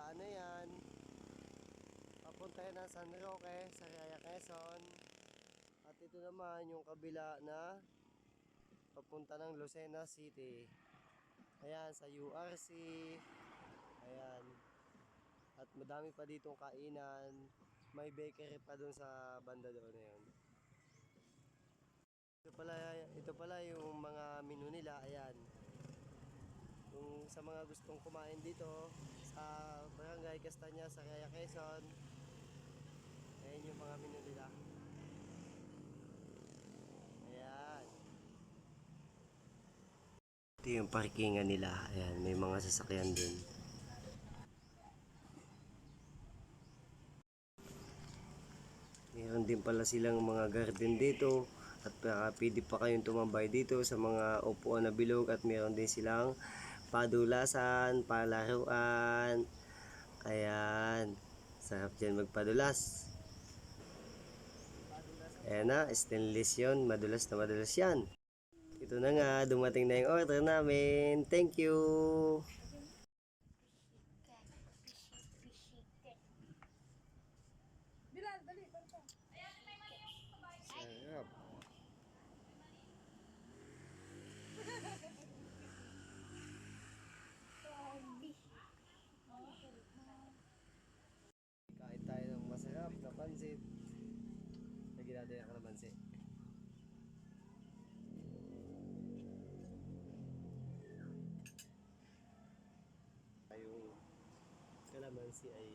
kabilaan na yan. Papunta yan ng San Roque, sa Raya Quezon. At ito naman yung kabila na papunta ng Lucena City. Ayan, sa URC. Ayan. At madami pa ditong kainan. May bakery pa doon sa banda doon na yun. Ito pala, ito pala yung mga menu nila. Ayan. Kung sa mga gustong kumain dito sa Barangay Castanya sa Raya Quezon. Ayan yung mga menu nila. Ayan. Ito yung parkingan nila. Ayan, may mga sasakyan din. Meron din pala silang mga garden dito at uh, pwede pa kayong tumambay dito sa mga upuan na bilog at meron din silang padulasan, palaruan. Ayan. Sarap dyan magpadulas. Ayan na, stainless yun. Madulas na madulas yan. Ito na nga, dumating na yung order namin. Thank you! Sarap. Natin ang kalamansi. Yung kalamansi ay